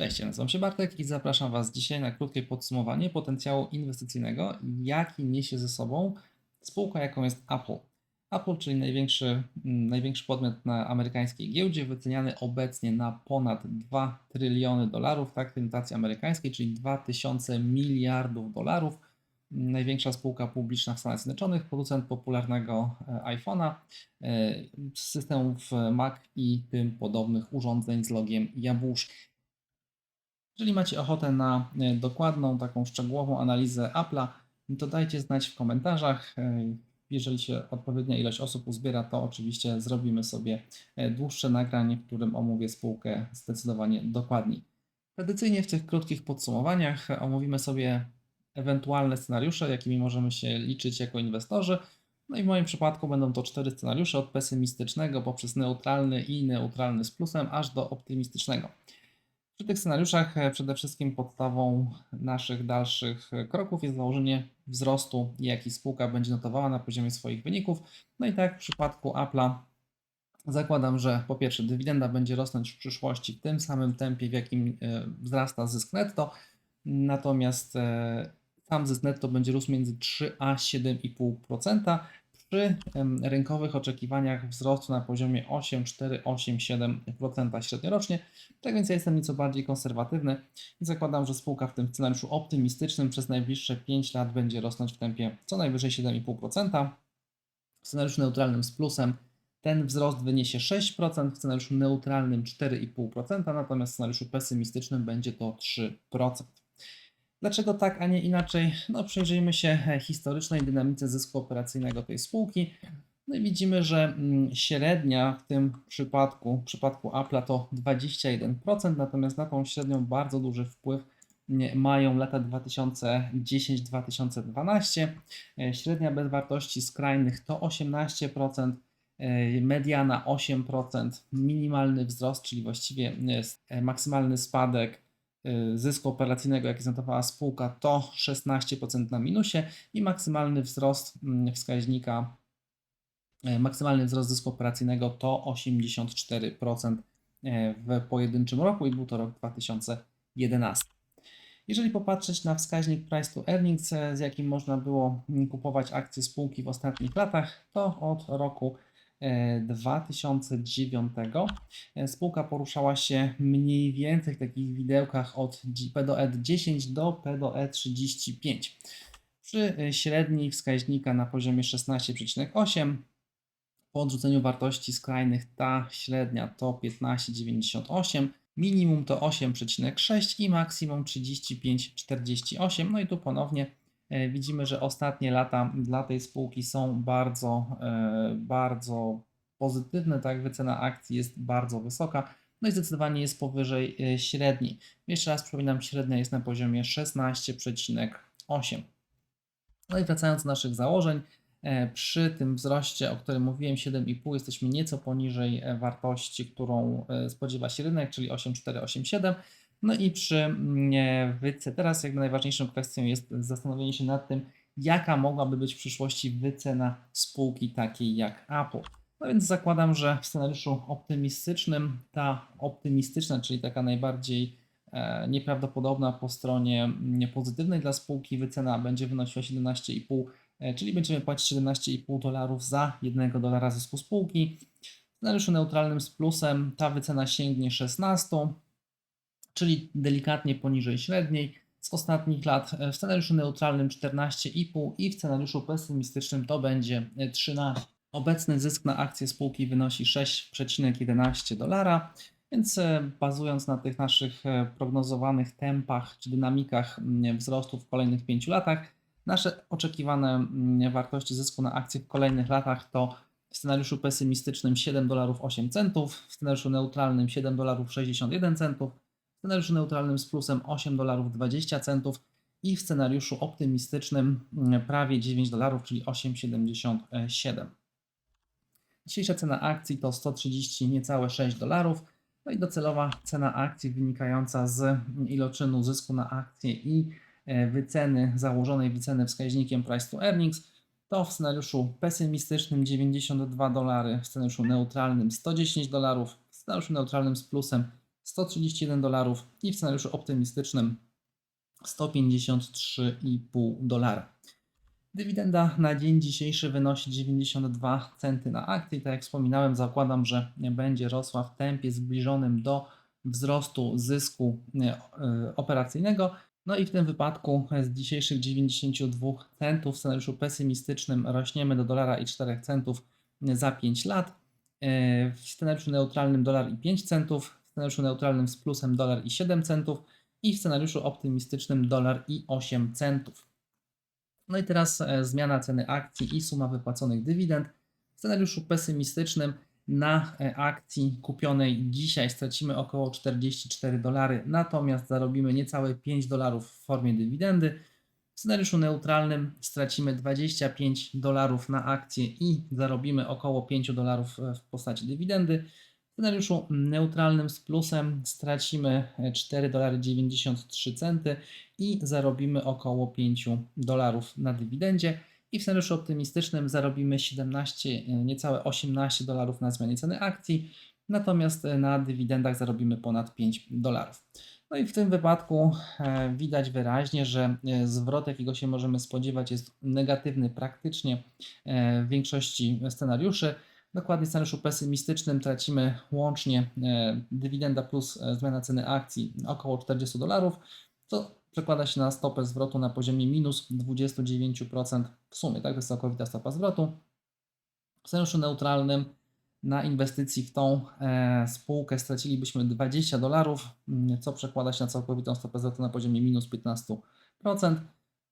Cześć, nazywam się Bartek i zapraszam Was dzisiaj na krótkie podsumowanie potencjału inwestycyjnego, jaki niesie ze sobą spółka, jaką jest Apple. Apple, czyli największy, mm, największy podmiot na amerykańskiej giełdzie, wyceniany obecnie na ponad 2 tryliony dolarów, tak, w amerykańskiej, czyli 2000 miliardów dolarów. Największa spółka publiczna w Stanach Zjednoczonych, producent popularnego e, iPhone'a, e, systemów Mac i tym podobnych urządzeń z logiem jabłuszki. Jeżeli macie ochotę na e, dokładną, taką szczegółową analizę Apple'a, to dajcie znać w komentarzach. E, Jeżeli się odpowiednia ilość osób uzbiera, to oczywiście zrobimy sobie e, dłuższe nagranie, w którym omówię spółkę zdecydowanie dokładniej. Tradycyjnie w tych krótkich podsumowaniach omówimy sobie ewentualne scenariusze, jakimi możemy się liczyć jako inwestorzy. No i w moim przypadku będą to cztery scenariusze od pesymistycznego poprzez neutralny i neutralny z plusem aż do optymistycznego. Przy tych scenariuszach e, przede wszystkim podstawą naszych dalszych e, kroków jest założenie wzrostu, jaki spółka będzie notowała na poziomie swoich wyników. No i tak w przypadku Apple'a zakładam, że po pierwsze dywidenda będzie rosnąć w przyszłości w tym samym tempie, w jakim e, wzrasta zysk netto, natomiast sam zysk netto będzie rósł między 3 a 7,5%, przy rynkowych oczekiwaniach wzrostu na poziomie 8,4-8,7% średniorocznie. Tak więc ja jestem nieco bardziej konserwatywny i zakładam, że spółka w tym scenariuszu optymistycznym przez najbliższe 5 lat będzie rosnąć w tempie co najwyżej 7,5%. W scenariuszu neutralnym z plusem ten wzrost wyniesie 6%, w scenariuszu neutralnym 4,5%, natomiast w scenariuszu pesymistycznym będzie to 3%. Dlaczego tak, a nie inaczej? No, przyjrzyjmy się e, historycznej dynamice zysku operacyjnego tej spółki. No i widzimy, że mm, średnia w tym przypadku, w przypadku Apple'a to 21%, natomiast na tą średnią bardzo duży wpływ mają lata 2010-2012. E, średnia bez wartości skrajnych to 18%, e, mediana 8%, minimalny wzrost, czyli właściwie maksymalny spadek zysku operacyjnego, jaki zanotowała spółka, to 16% na minusie i maksymalny wzrost mm, wskaźnika, y, maksymalny wzrost zysku operacyjnego to 84% y, w pojedynczym roku i był to rok 2011. Jeżeli popatrzeć na wskaźnik price to earnings, z jakim można było mm, kupować akcje spółki w ostatnich latach, to od roku 2009 e, spółka poruszała się mniej więcej w takich widełkach od PDE 10 do PDE 35. Przy e, średniej wskaźnika na poziomie 16,8 po odrzuceniu wartości skrajnych ta średnia to 15,98, minimum to 8,6 i maksimum 35,48. No i tu ponownie widzimy, że ostatnie lata dla tej spółki są bardzo, e, bardzo pozytywne, tak, wycena akcji jest bardzo wysoka, no i zdecydowanie jest powyżej e, średniej. Jeszcze raz przypominam, średnia jest na poziomie 16,8. No i wracając do naszych założeń, przy tym wzroście, o którym mówiłem, 7,5 jesteśmy nieco poniżej wartości, którą spodziewa się rynek, czyli 8,4, 8,7. No i przy wyce teraz jakby najważniejszą kwestią jest zastanowienie się nad tym, jaka mogłaby być w przyszłości wycena spółki takiej jak Apple. No więc zakładam, że w scenariuszu optymistycznym ta optymistyczna, czyli taka najbardziej e, nieprawdopodobna po stronie mm, pozytywnej dla spółki wycena będzie wynosiła 17,5, e, czyli będziemy płacić 17,5 dolarów za 1 dolara zysku spółki. W scenariuszu neutralnym z plusem ta wycena sięgnie 16, czyli delikatnie poniżej średniej z ostatnich lat. W scenariuszu neutralnym 14,5 i w scenariuszu pesymistycznym to będzie 13. Obecny zysk na akcję spółki wynosi 6,11 dolara, więc e, bazując na tych naszych e, prognozowanych tempach czy dynamikach wzrostu w kolejnych 5 latach, nasze oczekiwane wartości zysku na akcję w kolejnych latach to w scenariuszu pesymistycznym 7 dolarów 8 centów, w scenariuszu neutralnym 7 dolarów 61 centów, w scenariuszu neutralnym z plusem 8 dolarów 20 centów i w scenariuszu optymistycznym mm, prawie 9 dolarów, czyli 8,77. Dzisiejsza cena akcji to 130 niecałe 6 dolarów. No i docelowa cena akcji wynikająca z iloczynu zysku na akcję i e, wyceny, założonej wyceny wskaźnikiem price to earnings to w scenariuszu pesymistycznym 92 dolary, w scenariuszu neutralnym 110 dolarów, w scenariuszu neutralnym z plusem 131 dolarów i w scenariuszu optymistycznym 153,5 dolara. Dywidenda na dzień dzisiejszy wynosi 92 centy na akcję. Tak jak wspominałem, zakładam, że będzie rosła w tempie zbliżonym do wzrostu zysku e, operacyjnego. No i w tym wypadku z dzisiejszych 92 centów w scenariuszu pesymistycznym rośniemy do dolara i 4 centów za 5 lat. E, w scenariuszu neutralnym dolar i 5 centów, w scenariuszu neutralnym z plusem dolar i 7 centów i w scenariuszu optymistycznym dolar i 8 centów. No i teraz e, zmiana ceny akcji i suma wypłaconych dywidend. W scenariuszu pesymistycznym na e, akcji kupionej dzisiaj stracimy około 44 dolary, natomiast zarobimy niecałe 5 dolarów w formie dywidendy. W scenariuszu neutralnym stracimy 25 dolarów na akcję i zarobimy około 5 dolarów e, w postaci dywidendy. W scenariuszu neutralnym z plusem stracimy 4 dolary 93 centy i zarobimy około 5 dolarów na dywidendzie. I w scenariuszu optymistycznym zarobimy 17, niecałe 18 dolarów na zmianie ceny akcji, natomiast na dywidendach zarobimy ponad 5 dolarów. No i w tym wypadku e, widać wyraźnie, że e, zwrot, jakiego się możemy spodziewać, jest negatywny praktycznie e, w większości scenariuszy. Dokładnie w scenariuszu pesymistycznym tracimy łącznie dywidenda plus zmiana ceny akcji około 40 dolarów, co przekłada się na stopę zwrotu na poziomie minus 29% w sumie. Tak, to jest całkowita stopa zwrotu. W scenariuszu neutralnym na inwestycji w tą e, spółkę stracilibyśmy 20 dolarów, mm, co przekłada się na całkowitą stopę zwrotu na poziomie minus 15%.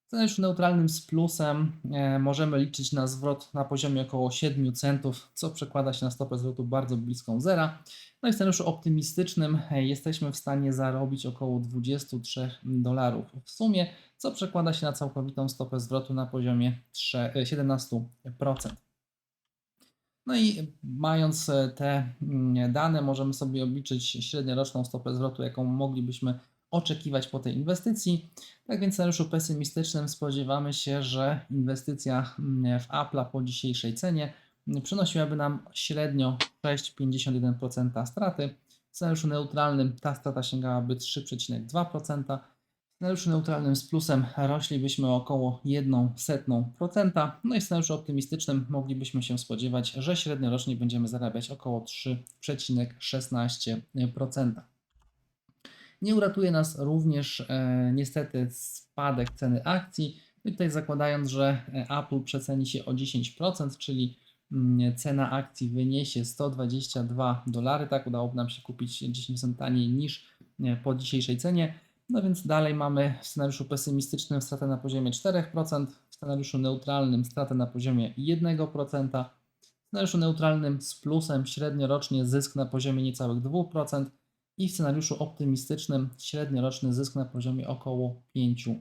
Scenariuszu neutralnym z plusem e, możemy liczyć na zwrot na poziomie około 7 centów, co przekłada się na stopę zwrotu bardzo bliską zera. No i w scenariuszu optymistycznym e, jesteśmy w stanie zarobić około 23 dolarów w sumie, co przekłada się na całkowitą stopę zwrotu na poziomie 3, 17%. No i mając e, te mm, dane, możemy sobie obliczyć średnioroczną stopę zwrotu, jaką moglibyśmy oczekiwać po tej inwestycji. Tak więc w scenariuszu pesymistycznym spodziewamy się, że inwestycja mm, w Apple po dzisiejszej cenie przynosiłaby nam średnio 6,51% straty. W scenariuszu neutralnym ta strata sięgałaby 3,2%. W scenariuszu neutralnym z plusem roślibyśmy około 1,01%. No i w scenariuszu optymistycznym moglibyśmy się spodziewać, że średniorocznie będziemy zarabiać około 3,16%. Nie uratuje nas również e, niestety spadek ceny akcji. I tutaj zakładając, że e, Apple przeceni się o 10%, czyli mm, cena akcji wyniesie 122 dolary, tak udałoby nam się kupić 10% taniej niż e, po dzisiejszej cenie. No więc dalej mamy w scenariuszu pesymistycznym stratę na poziomie 4%, w scenariuszu neutralnym stratę na poziomie 1%, w scenariuszu neutralnym z plusem średniorocznie zysk na poziomie niecałych 2%, i w scenariuszu optymistycznym średnioroczny zysk na poziomie około 5%.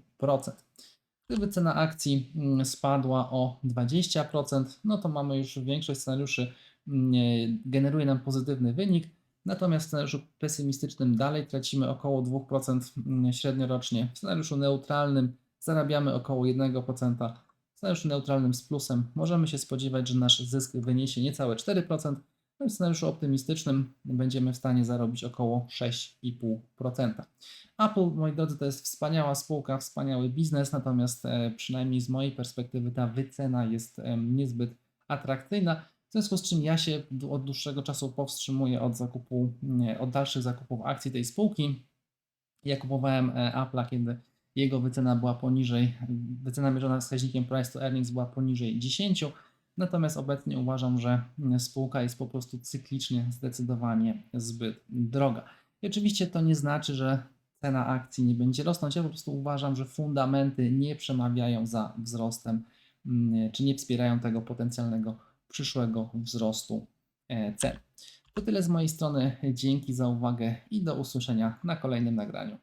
Gdyby cena akcji mm, spadła o 20%, no to mamy już większość scenariuszy mm, generuje nam pozytywny wynik, natomiast w scenariuszu pesymistycznym dalej tracimy około 2% mm, średniorocznie. W scenariuszu neutralnym zarabiamy około 1%. W scenariuszu neutralnym z plusem możemy się spodziewać, że nasz zysk wyniesie niecałe 4%, no w scenariuszu optymistycznym będziemy w stanie zarobić około 6,5%. Apple, moi drodzy, to jest wspaniała spółka, wspaniały biznes, natomiast e, przynajmniej z mojej perspektywy ta wycena jest niezbyt atrakcyjna. W związku z czym ja się od dłuższego czasu powstrzymuję od zakupu, od dalszych zakupów akcji tej spółki. Ja kupowałem e, Apple'a, kiedy jego wycena była poniżej, wycena mierzona wskaźnikiem price to earnings była poniżej 10. Natomiast obecnie uważam, że spółka jest po prostu cyklicznie zdecydowanie zbyt droga. I oczywiście to nie znaczy, że cena akcji nie będzie rosnąć. Ja po prostu uważam, że fundamenty nie przemawiają za wzrostem, mm, czy nie wspierają tego potencjalnego przyszłego wzrostu e, cen. To tyle z mojej strony. Dzięki za uwagę i do usłyszenia na kolejnym nagraniu.